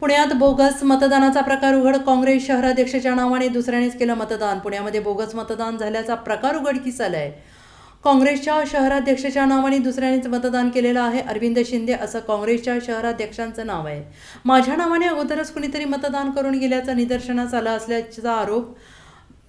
पुण्यात बोगस मतदानाचा प्रकार उघड. काँग्रेस शहराध्यक्षाच्या नावाने दुसऱ्यानेच केलं मतदान. पुण्यामध्ये बोगस मतदान झाल्याचा प्रकार उघडकीस आलाय काँग्रेसच्या शहराध्यक्षाच्या नावाने दुसऱ्यानेच मतदान केलेलं आहे अरविंद शिंदे असं काँग्रेसच्या शहराध्यक्षांचं नाव आहे. माझ्या नावाने अगोदरच कुणीतरी मतदान करून गेल्याचं निदर्शनास आलं असल्याचा आरोप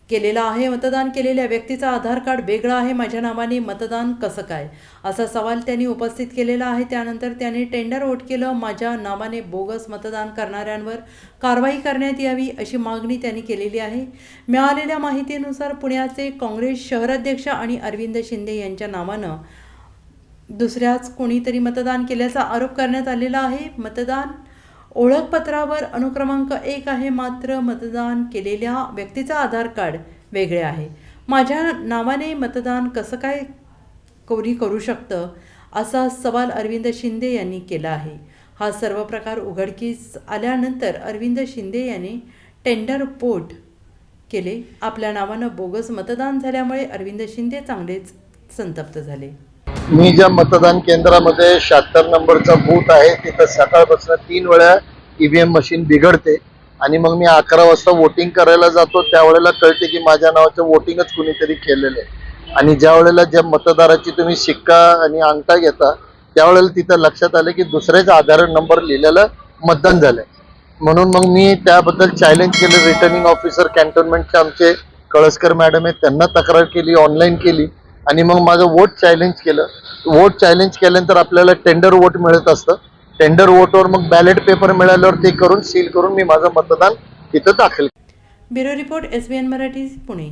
केलेला आहे. मतदान केलेल्या व्यक्तीचा आधार कार्ड वेगळा आहे. माझ्या नावाने मतदान कसं काय? असा सवाल त्यांनी उपस्थित केलेला आहे. त्यानंतर त्यांनी टेंडर वोट केलं. माझ्या नावाने बोगस मतदान करणाऱ्यांवर कारवाई करण्यात यावी अशी मागणी त्यांनी केलेली आहे. मिळालेल्या माहितीनुसार पुण्याचे काँग्रेस शहराध्यक्ष आणि अरविंद शिंदे यांच्या नावानं दुसऱ्याच कोणीतरी मतदान केल्याचा आरोप करण्यात आलेला आहे. मतदान ओळखपत्रावर अनुक्रमांक एक आहे मात्र मतदान केलेल्या व्यक्तीचा आधार कार्ड वेगळे आहे. माझ्या नावाने मतदान कसं काय कोणी करू शकतं असा सवाल अरविंद शिंदे यांनी केला आहे. हा सर्व प्रकार उघडकीस आल्यानंतर अरविंद शिंदे यांनी टेंडर पोट केले. आपल्या नावानं बोगस मतदान झाल्यामुळे अरविंद शिंदे चांगलेच संतप्त झाले. मी ज्या मतदान केंद्रामध्ये शहात्तर नंबरचा बूथ आहे तिथं सकाळपासून तीन वेळा ईव्हीएम मशीन बिघडते. आणि मग मी अकरा वाजता वोटिंग करायला जातो त्यावेळेला कळते की माझ्या नावाचं वोटिंगच कुणीतरी केलेलं आहे. आणि ज्या वेळेला ज्या मतदाराची तुम्ही शिक्का आणि अंगठा घेता त्यावेळेला तिथं लक्षात आलं की दुसऱ्याच आधार नंबर लिहिलेलं मतदान झालंय. म्हणून मग मी त्याबद्दल चॅलेंज केलं रिटर्निंग ऑफिसर कॅन्टोन्मेंटचे आमचे कळसकर मॅडम आहेत त्यांना तक्रार केली ऑनलाईन केली. आणि मग माझं वोट चॅलेंज केलं. वोट चॅलेंज केल्यानंतर आपल्याला टेंडर वोट मिळत असतं. टेंडर वोटवर मग बॅलेट पेपर मिळाल्यावर ते करून सील करून मी माझं मतदान तिथं दाखल bureau report S B N Marathi Pune.